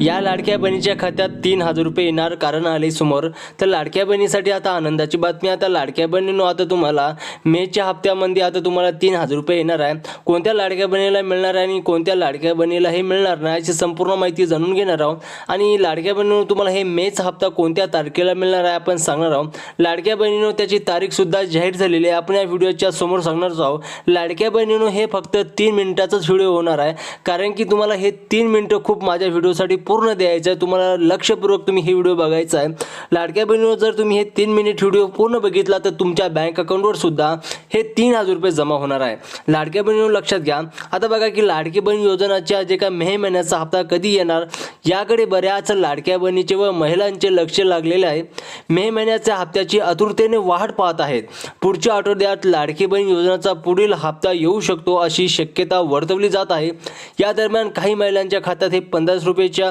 या लाडक्या बहिणीच्या खात्यात तीन हजार रुपये येणार कारण आले समोर. तर लाडक्या बहिणीसाठी आता आनंदाची बातमी आता लाडक्या बहिणीनं आता तुम्हाला मेच्या हप्त्यामध्ये आता तुम्हाला तीन हजार रुपये येणार आहे. कोणत्या लाडक्या बहिणीला मिळणार आहे आणि कोणत्या लाडक्या बहिणीला हे मिळणार नाही याची संपूर्ण माहिती जाणून घेणार आहोत. आणि लाडक्या बहिणीनं तुम्हाला हे मेचा हप्ता कोणत्या तारखेला मिळणार आहे आपण सांगणार आहोत. लाडक्या बहिणीनं त्याची तारीखसुद्धा जाहीर झालेली आहे. आपण या व्हिडिओच्या समोर सांगणार आहोत. लाडक्या बहिणीनं हे फक्त तीन मिनिटाचाच व्हिडिओ होणार आहे. कारण की तुम्हाला हे तीन मिनटं खूप माझ्या व्हिडिओसाठी पूर्ण द्यायचं आहे तुम्हाला लक्षपूर्वक तुम्ही हे व्हिडिओ बघायचा आहे. लाडक्या बहिणीवर जर तुम्ही हे तीन मिनिट व्हिडिओ पूर्ण बघितला तर तुमच्या बँक अकाउंटवर सुद्धा हे तीन हजार रुपये जमा होणार आहे. लाडक्या बहिणीवर लक्षात घ्या. आता बघा की लाडकी बहीण योजनाच्या जे काय मे महिन्याचा हप्ता कधी येणार याकडे बऱ्याच लाडक्या बहिणीचे व महिलांचे लक्ष लागलेले आहे. मे महिन्याच्या हप्त्याची आतुरतेने वाढ पाहत आहेत. पुढच्या आठवड्यात लाडकी बहीण योजनेचा पुढील हप्ता येऊ शकतो अशी शक्यता वर्तवली जात आहे. या दरम्यान काही महिलांच्या खात्यात हे पंधराशे रुपयेच्या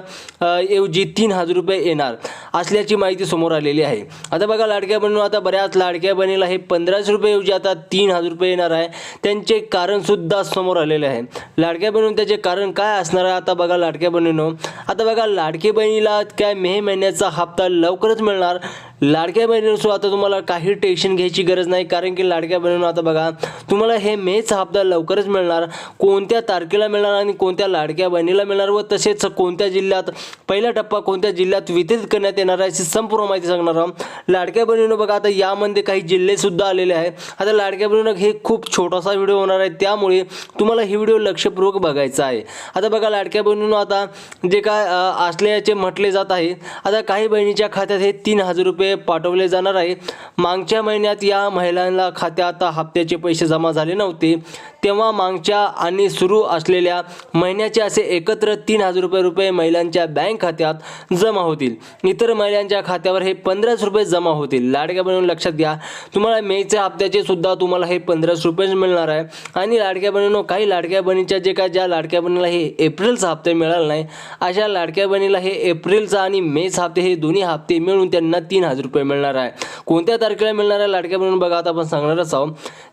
ऐवजी तीन हजार रुपये येणार असल्याची माहिती समोर आलेली आहे. आता बघा लाडक्या बहिणी आता बऱ्याच लाडक्या बहिणीला हे पंधराशे रुपयेऐवजी आता तीन हजार रुपये येणार आहे. त्यांचे कारण सुद्धा समोर आलेले आहे. लाडक्या बहिणी त्याचे कारण काय असणार आहे? आता बघा लाडक्या बहिणीनं आता बघा लाडकी बहिणीला काय मे महिन्याचा हप्ता लवकरच मिळणार. लाडक्या बहिणीनं आता तुम्हाला काही टेन्शन घ्यायची गरज नाही. कारण की लाडक्या बहिणीनं आता बघा तुम्हाला हे मेचा हप्ता लवकरच मिळणार. कोणत्या तारखेला मिळणार आणि कोणत्या लाडक्या बहिणीला मिळणार व तसेच कोणत्या जिल्ह्यात पहिला टप्पा कोणत्या जिल्ह्यात वितरित करण्यात येणार आहे अशी संपूर्ण माहिती सांगणार आहोत. लाडक्या बहिणीनं बघा आता यामध्ये काही जिल्हेसुद्धा आलेले आहे आता लाडक्या बहिणीनं हे खूप छोटासा व्हिडिओ होणार आहे. त्यामुळे तुम्हाला ही व्हिडिओ लक्षपूर्वक बघायचा आहे. आता बघा लाडक्या बहिणीनं आता जे काय असल्याचे म्हटले जात आहे. आता काही बहिणीच्या खात्यात हे तीन हजार रुपये पाठवले जाणार आहे. मागच्या महिन्यात या महिलांना खात्यात हप्त्याचे पैसे जमा झाले नव्हते. तेव्हा मागच्या आणि सुरू असलेल्या महिन्याचे असे एकत्र तीन हजार रुपये रुपये महिलांच्या बँक खात्यात जमा होतील. इतर महिलांच्या खात्यावर हे पंधराच रुपये जमा होतील. लाडक्या बनवून लक्षात घ्या. तुम्हाला मेच्या हप्त्याचे सुद्धा तुम्हाला हे पंधराच रुपयेच मिळणार आहे. आणि लाडक्या बहिणीनं काही लाडक्या बहिणीच्या जे काय ज्या लाडक्या बहिणीला हे एप्रिलचा हप्ते मिळाला नाही अशा लाडक्या बहिणीला हे एप्रिलचा आणि मेचा हप्ते हे दोन्ही हप्ते मिळून त्यांना तीन हजार रुपये मिळणार आहे. कोणत्या तारखेला मिळणार आहे लाडक्या बहिणी बघा आता आपण सांगणारच आहोत.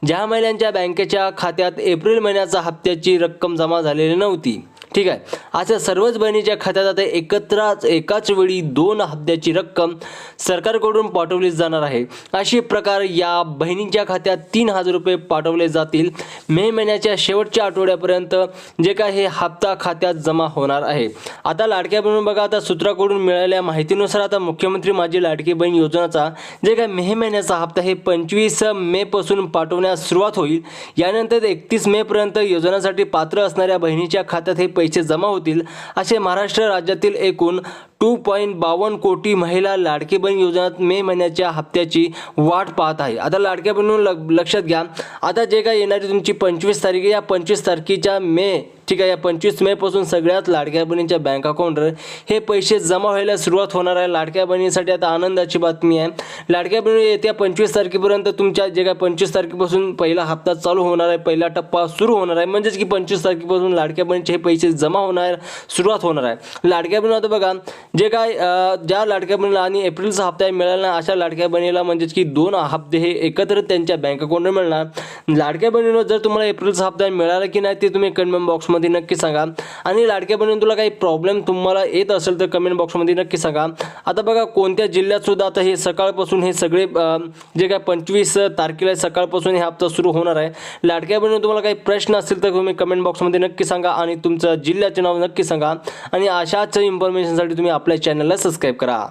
ज्या महिलांच्या बँकेच्या खात्यात एप्रिल महिन्याचा हप्त्याची रक्कम जमा झालेली नव्हती. ठीक आहे. अशा सर्वच बहिणीच्या खात्यात आता एकत्रच एकाच वेळी दोन हप्त्याची रक्कम सरकारकडून पाठवली जाणार आहे. अशी प्रकार या बहिणींच्या खात्यात तीन हजार रुपये पाठवले जातील. मे महिन्याच्या शेवटच्या आठवड्यापर्यंत जे काय हे हप्ता खात्यात जमा होणार आहे. आता लाडक्या बहिणी बघा आता सूत्राकडून मिळालेल्या माहितीनुसार आता मुख्यमंत्री माझी लाडकी बहीण योजनाचा जे काय मे महिन्याचा हप्ता हे पंचवीस मे पासून पाठवण्यास सुरुवात होईल. यानंतर एकतीस मे पर्यंत पात्र असणाऱ्या बहिणीच्या खात्यात हे पैसे जमा होतील. असे महाराष्ट्र राज्यातील एकूण टू पॉईंट बावन्न कोटी महिला लाडकी बहीण योजनेत मे महिन्याच्या हप्त्याची वाट पाहत आहे. आता लाडक्या बहिणी लक्षात घ्या. आता जे काय येणारी तुमची पंचवीस तारीख या पंचवीस तारखेच्या मे ठीक आहे या पंचवीस मेपासून सगळ्यात लाडक्या बहिणींच्या बँक अकाउंटवर हे पैसे जमा व्हायला सुरुवात होणार आहे. लाडक्या बहिणीसाठी आता आनंदाची बातमी आहे. लाडक्या बहिणी येत्या पंचवीस तारखेपर्यंत तुमच्या जे काय पंचवीस तारखेपासून पहिला हप्ता चालू होणार आहे पहिला टप्पा सुरू होणार आहे. म्हणजेच की पंचवीस तारखेपासून लाडक्या बहिणीचे हे पैसे जमा होणार सुरुवात होणार आहे. लाडक्या बहिणी आता बघा जे काय ज्या लाडक्या बहिणीला आणि एप्रिलचा हप्ता मिळाला अशा लाडक्या बहिणीला म्हणजेच की दोन हप्ते हे एकत्र त्यांच्या बँक अकाउंटवर मिळणार. लाडक्या बहिणीनं जर तुम्हाला एप्रिलचा हप्ता मिळाला की नाही ते तुम्ही कमेंट बॉक्समध्ये नक्की सांगा. आणि लाडक्या बहिणी तुला काही प्रॉब्लेम तुम्हाला येत असेल तर कमेंट बॉक्समध्ये नक्की सांगा. आता बघा कोणत्या जिल्ह्यात सुद्धा आता हे सकाळपासून हे सगळे जे काय पंचवीस तारखेला सकाळपासून हे हप्ता सुरू होणार आहे. लाडक्या बहिणी तुम्हाला काही प्रश्न असतील तर तुम्ही कमेंट बॉक्समध्ये नक्की सांगा आणि तुमचं जिल्ह्याचे नाव नक्की सांगा. आणि अशाच इन्फॉर्मेशनसाठी तुम्ही आपल्या चॅनलला सबस्क्राईब करा.